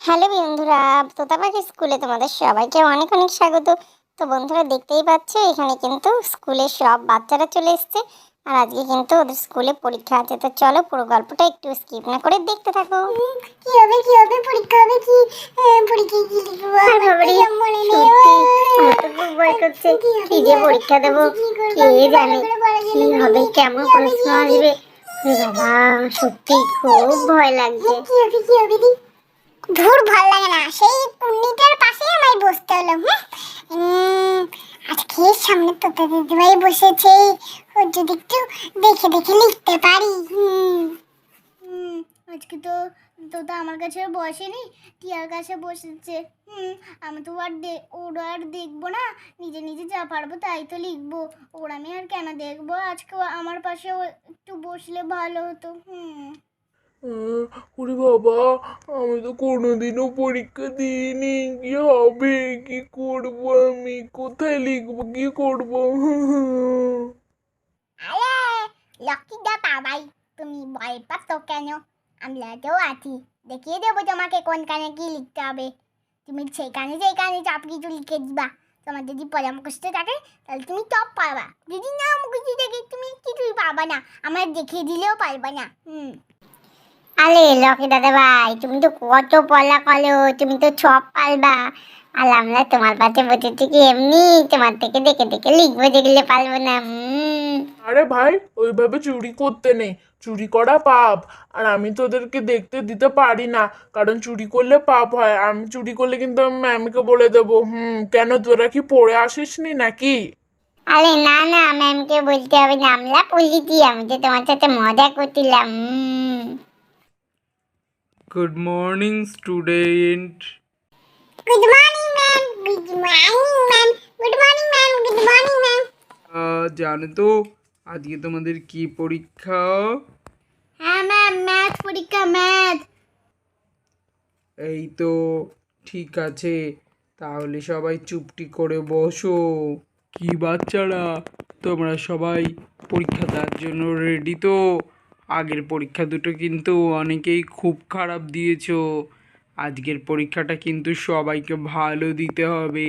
Hello বন্ধুরা তোতাপাখি স্কুলে তোমাদের সবাইকে অনেক অনেক স্বাগত। তো বন্ধুরা দেখতেই পাচ্ছ এখানে কিন্তু স্কুলে সব বাচ্চারা চলে এসছে। আর আজকে কিন্তু ওদের স্কুলে পরীক্ষা আছে। তো চলো পুরো গল্পটা একটু স্কিপ না করে দেখতে থাকো। কি হবে কি হবে পরীক্ষা হবে কি? আহ, পরীক্ষায় কি লিখব? বাবারে, মনে তো খুব ভয় করছে। কি যে পরীক্ষা দেবো? কে জানে কি হবে কেমন প্রশ্ন আসবে? বাবা সত্যি খুব ভয় লাগছে। কি হবে কি হবে ধুর, ভালো লাগে না। সেই পুণ্যিটার পাশেই আমায় বসতে হলো, হুম? আজকে সামনে তোতা দিদিভাই বসেছে। ও যদি একটু দেখে দেখে লিখতে পারি, হুম। আজকে তো তোতা আমার কাছে বসেনি, টিয়ার কাছে বসেছে। হুম, আমি তো আর ওরা আর দেখব না, নিজে নিজে যা পারব তাই তো লিখব। ওরা আমি আর কেন দেখব? আজকে আমার পাশেও একটু বসলে ভালো হতো, হুম। ওরে বাবা, আমি তো কোনোদিনও পরীক্ষা দিইনি। কি হবে? কি করব আমি? কোথায় লিখব? কি করব? আরে লক্ষ্মী দা বাবাই, তুমি ভয় পাচ্ছ কেন? আমরা তো আছি। দেখিয়ে দেবো তোমাকে কোন কানে কি লিখতে হবে। তুমি সেখানে যেখানে সব কিছু লিখে দিবা। তোমার যদি পড়া মুখস্থ থাকে, তাহলে তুমি টপ পাবা। যদি না মুখস্থ থাকে, তুমি কিছুই পাবা না। আমরা দেখিয়ে দিলেও পারবা না। হুম। আরে লকি দাদা ভাই তুমি তো কত পলা কলো তুমি তো সব পারবা আর আমরা তোমার পাশে বসেছি কি এমনি তোমার থেকে দেখে দেখে লিখব যেগুলো পারব না আরে ভাই ওইভাবে চুরি করতে নেই চুরি করা পাপ। আর আমি তোদেরকে দেখতে দিতে পারি না কারণ চুরি করলে পাপ হয়। আমি চুরি করলে কিন্তু আমি ম্যামকে বলে দেবো হুম কেন তোরা কি পড়ে আসিসনি নাকি? আরে না না ম্যামকে বলতে হবে না আমরা পড়েছি আমি তো তোমার সাথে মজা করছিলাম Good morning, student. Good morning ma'am good morning ma'am good morning ma'am good morning ma'am জানো তো আজকে তোমাদের কি পরীক্ষা? হ্যাঁ ম্যাম ম্যাথ পরীক্ষা ম্যাথ এই তো ঠিক আছে। তাহলে সবাই চুপটি করে বসো। কি বাচ্চারা? তোমরা সবাই পরীক্ষা দেওয়ার জন্য রেডি তো? আগের পরীক্ষা দুটো কিন্তু অনেকেই খুব খারাপ দিয়েছ। আজকের পরীক্ষাটা কিন্তু সবাইকে ভালো দিতে হবে।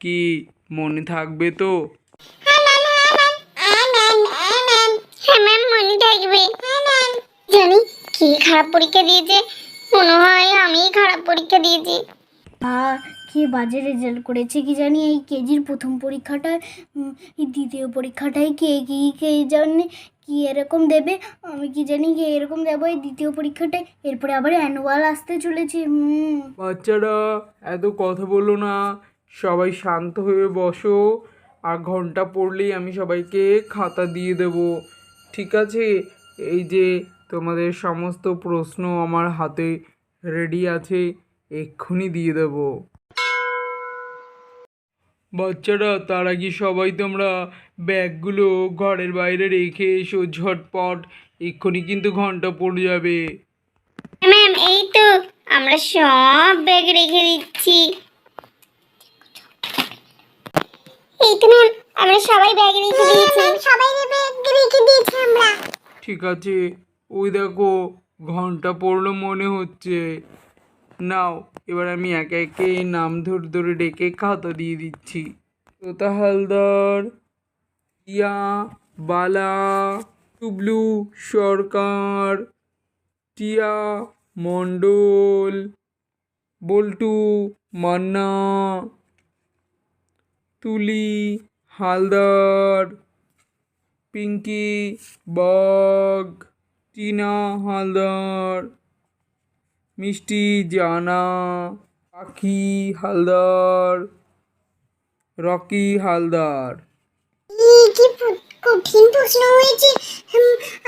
কি মনে থাকবে তো? হ্যাঁ মনে থাকবে। জানি কি খারাপ পরীক্ষা দিয়েছে মনে হয় আমি খারাপ পরীক্ষা দিয়েছি। আর কি বাজে রেজাল্ট করেছে কি জানি এই কেজির প্রথম পরীক্ষাটায় দ্বিতীয় পরীক্ষাটায় কে কি কে জানে কি এরকম দেবে? আমি কি জানি কি এরকম দেবো এই দ্বিতীয় পরীক্ষাটায়? এরপরে আবার অ্যানুয়াল আসতে চলেছে, হুম। বাচ্চারা, এত কথা বলো না। সবাই শান্ত হয়ে বসো। আর ঘণ্টা পড়লেই আমি সবাইকে খাতা দিয়ে দেব। ঠিক আছে? এই যে তোমাদের সমস্ত প্রশ্ন আমার হাতে রেডি আছে, এক্ষুনি দিয়ে দেব। বাচ্চারা তার আগে সবাই তোমরা ব্যাগগুলো ঘরের বাইরে রেখে এসো ঝটপট। এক্ষুনি কিন্তু ঘণ্টা পড়ে যাবে। ম্যাম এই তো। আমরা সব ব্যাগ রেখে দিচ্ছি। এই তো ম্যাম আমরা সবাই ব্যাগ রেখে দিয়েছি। সবাই ব্যাগ রেখে দিয়েছি আমরা। ঠিক আছে ওই দেখো ঘণ্টা পড়ল মনে হচ্ছে। নাও, এবার আমি একে একে নাম ধরে ধরে ডেকে খাতা দিয়ে দিচ্ছি। তোতা হালদার ইয়া বালা, টুবলু, সরকার, টিয়া, মণ্ডল, বল্টু, মান্না, তুলি, হালদার, পিঙ্কি বগ টিনা হালদার। মিষ্টি, জানা, পাখি, হালদার, রকি হালদার। কি কঠিন প্রশ্ন হয়েছে।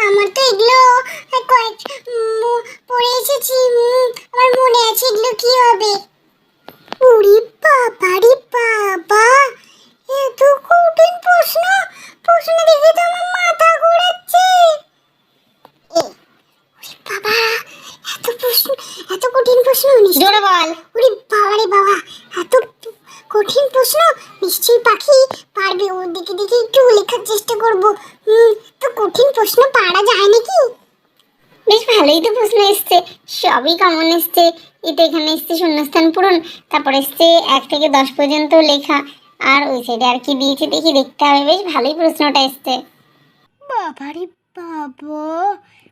আমার তো এগুলো কয়েক পড়ে এসেছি। আমার মনে আছে এগুলো কি হবে। উড়ি বাবা রে বাবা, এত কঠিন প্রশ্ন। প্রশ্ন দেখে তো আমার মাথা ঘোরাচ্ছে এ, ওরে বাবা এত প্রশ্ন এত কঠিন প্রশ্ন নিশ্চয়ই জোরে বল। ওরে বাবা রে বাবা এত কঠিন প্রশ্ন। নিশ্চয়ই পাখি পারবে। ওর দিকে দিকে একটু লেখার চেষ্টা করব। হুম তো কঠিন প্রশ্ন পারা যায় নাকি? বেশ ভালোই তো প্রশ্ন এসছে। সবই কমন এসছে। এটা এখানে এসছে শূন্যস্থান পূরণ তারপর এসছে এক থেকে দশ পর্যন্ত লেখা। আর ওই সাইডে আর কি দিয়েছে দেখি দেখতে হবে। বেশ ভালোই প্রশ্নটা এসছে। বাবারে বাবা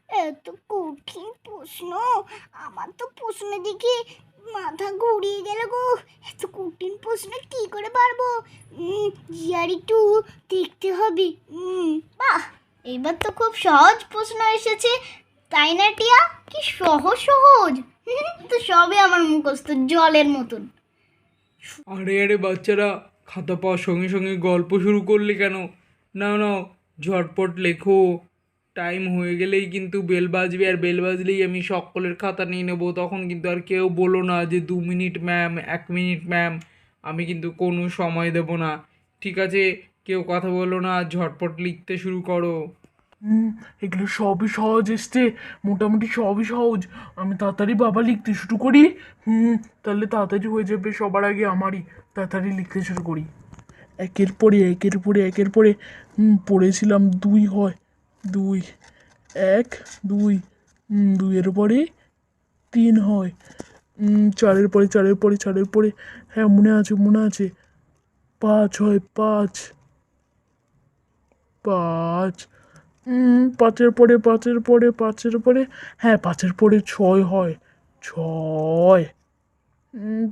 এত কঠিন প্রশ্ন। আমার তো প্রশ্ন দেখে মাথা ঘুরিয়ে গেল গো। এত কঠিন প্রশ্ন কি করে পারব? জিয়ার একটু দেখতে হবে। বাহ, এবার তো খুব সহজ প্রশ্ন এসেছে। তাই না, টিয়া? কি সহজ সহজ? তো সবই আমার মুখস্থ, জলের মতন। আরে আরে, বাচ্চারা, খাতা পাওয়ার সঙ্গে সঙ্গে গল্প শুরু করলে কেন? না না ঝটপট লেখো। টাইম হয়ে গেলেই কিন্তু বেল বাজবে আর বেল বাজলেই আমি সকলের খাতা নিয়ে নেব। তখন কিন্তু আর কেউ বলো না যে, দু মিনিট ম্যাম এক মিনিট ম্যাম আমি কিন্তু কোনো সময় দেব না। ঠিক আছে? কেউ কথা বলো না, ঝটপট লিখতে শুরু করো। এগুলো সবই সহজ এসছে, মোটামুটি সবই সহজ। আমি তাড়াতাড়ি বাবা লিখতে শুরু করি। হুম, তাহলে তাড়াতাড়ি হয়ে যাবে সবার আগে আমারই। তাড়াতাড়ি লিখতে শুরু করি। একের পরে একের পরে একের পরে পড়েছিলাম দুই হয়। দুই, এক, দুই দুইয়ের পরে তিন হয়। চারের পরে চারের পরে চারের পরে হ্যাঁ মনে আছে মনে আছে। পাঁচ হয়, পাঁচ। পাঁচ। পাঁচের পরে পাঁচের পরে পাঁচের পরে হ্যাঁ পাঁচের পরে ছয় হয়। ছয়।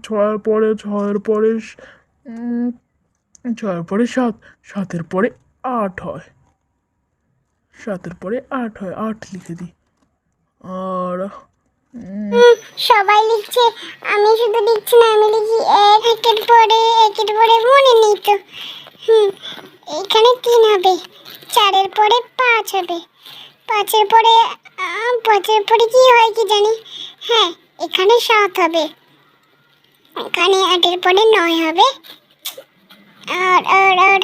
ছয়ের পরে ছয়ের পরে ছয়ের পরে সাত, সাতের পরে আট হয়। সাতের পরে আট হয়, আট লিখে দিই। আর সবাই লিখছে, আমি শুধু লিখছি না, আমি লিখি এক, একের পরে একের পরে মনে নেই তো। হুম, এখানে তিন হবে, চারের পরে পাঁচ হবে। পাঁচের পরে পাঁচের পরে কি হয় কি জানি? হ্যাঁ এখানে সাত হবে। এখানে আটের পরে নয় হবে। আর আর আর,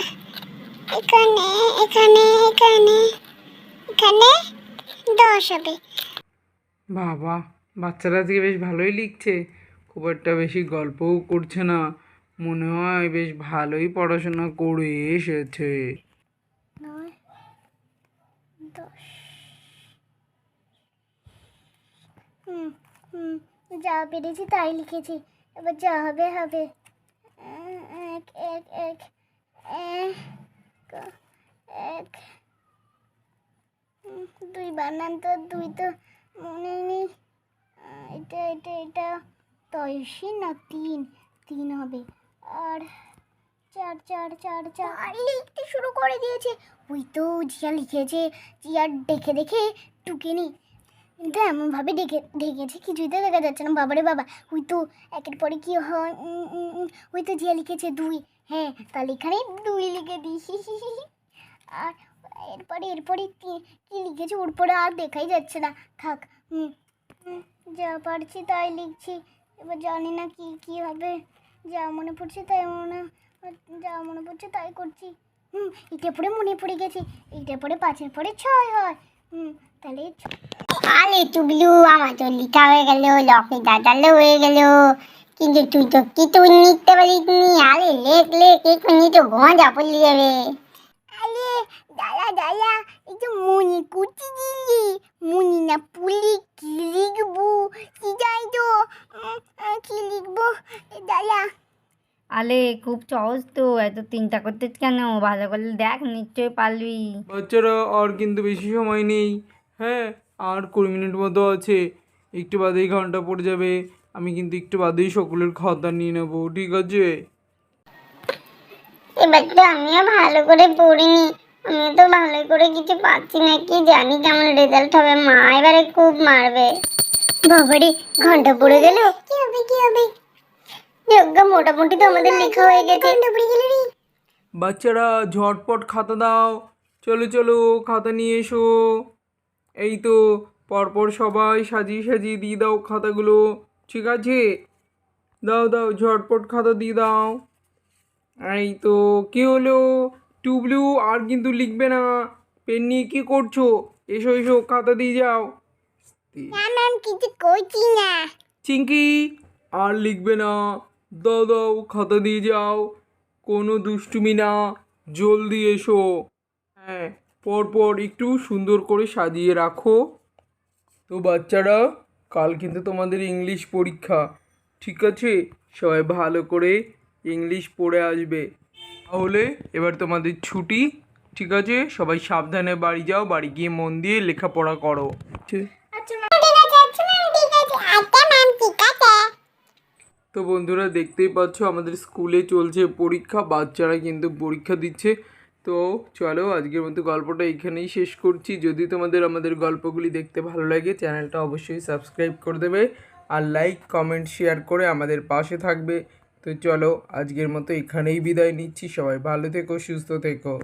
এখানে এখানে এখানে এখানে দশ হবে। বাবা বাচ্চারা আজকে বেশ ভালোই লিখছে। খুব একটা বেশি গল্পও করছে না। মনে হয় বেশ ভালোই পড়াশোনা করে এসেছে। যা পেরেছি তাই লিখেছি। এবার যা হবে হবে। এক এক এক এক এক দুই বানান তো দুই তো মনে নেই। এটা এটা এটা। দশই না, তিন। তিন হবে। আর চার চার চার চার। লিখতে শুরু করে দিয়েছে। ওই তো জিয়া লিখেছে। জিয়া দেখে দেখে টুকেনি কিন্তু এমনভাবে ডেকে ঢেকেছে কিছুই তো দেখা যাচ্ছে না। বাবারে বাবা, ওই তো একের পরে কী হয় ওই তো জিয়া লিখেছে দুই। হ্যাঁ তাহলে এখানে দুই লিখে দিই। আর এরপরে এরপরে কি লিখেছে? ওর পরে আর দেখাই যাচ্ছে না। থাক যা পারছি তাই লিখছি। এবার জানি না কি কি হবে। যা মনে পড়ছে তাই মনে, যা মনে পড়ছে তাই করছি। হুম এটা পরে মনে পড়ে গেছে। এটা পরে পাঁচের পরে ছয় হয়। হুম, তাহলে আলে টুগলু আমার তো লিখা হয়ে গেল লকে দাদালে হয়ে গেল। কিন্তু তুই তো কি তুই লিখতে পারিসনি আলে লেখ লেখ, এক্ষুনি তো ঘোঁজা পড়লি যাবে। আরে দাদা এই তো মনে করছি দিলি মনে না পুলি কি লিখব কি যাই তো কি লিখব এ দাদা আলে খুব সহজ তো। এত চিন্তা করতে কেন? ভালো করে দেখ নিশ্চয়ই পারবি বাচ্চারা আর কিন্তু বেশি সময় নেই। হ্যাঁ আর কুড়ি মিনিট মতো আছে। একটু বাদেই ঘণ্টা পড়ে যাবে। আমি কিন্তু একটু বাদেই সকলের খাতা নিয়ে নেব ঠিক আছে? এবার তো আমিও ভালো করে পড়িনি। আমিও তো ভালো করে কিছু পাচ্ছি না কি জানি কেমন রেজাল্ট হবে। মা এবারে খুব মারবে। বাবারে ঘণ্টা পড়ে গেল। কি হবে কি হবে? যোগ্য মোটামুটি তো আমাদের লেখা হয়ে গেছে। ডুবড়ে গেল রে। বাচ্চারা ঝটপট খাতা দাও। চলো চলো খাতা নিয়ে এসো। এই তো পরপর সবাই সাজিয়ে সাজিয়ে দিয়ে দাও খাতাগুলো। ঠিক আছে? দাও দাও ঝটপট খাতা দিয়ে দাও। এই তো কি হলো? টুবলু আর কিন্তু লিখবে না। পেন নিয়ে কী করছ? এসো এসো খাতা দিয়ে যাও। না ম্যাম কিছু করছি না। চিঙ্কি আর লিখবে না। দাও দাও খাতা দিয়ে যাও। কোনো দুষ্টুমি না। জলদি এসো। হ্যাঁ পরপর একটু সুন্দর করে সাজিয়ে রাখো। তো বাচ্চারা কাল কিন্তু তোমাদের ইংলিশ পরীক্ষা। ঠিক আছে? সবাই ভালো করে ইংলিশ পড়ে আসবে। তাহলে এবার তোমাদের ছুটি ঠিক আছে? সবাই সাবধানে বাড়ি যাও বাড়ি গিয়ে মন দিয়ে লেখাপড়া করো। আচ্ছা আচ্ছা আছে। তো বন্ধুরা দেখতেই পাচ্ছ আমাদের স্কুলে চলছে পরীক্ষা বাচ্চারা কিন্তু পরীক্ষা দিচ্ছে। তো চলো আজকের মতো গল্পটা এখানেই শেষ করছি। যদি তোমাদের আমাদের গল্পগুলি দেখতে ভালো লাগে চ্যানেলটা অবশ্যই সাবস্ক্রাইব করে দেবে। আর লাইক কমেন্ট শেয়ার করে আমাদের পাশে থাকবে। তো চলো আজকের মতো এখানেই বিদায় নিচ্ছি। সবাই ভালো থেকো সুস্থ থেকো।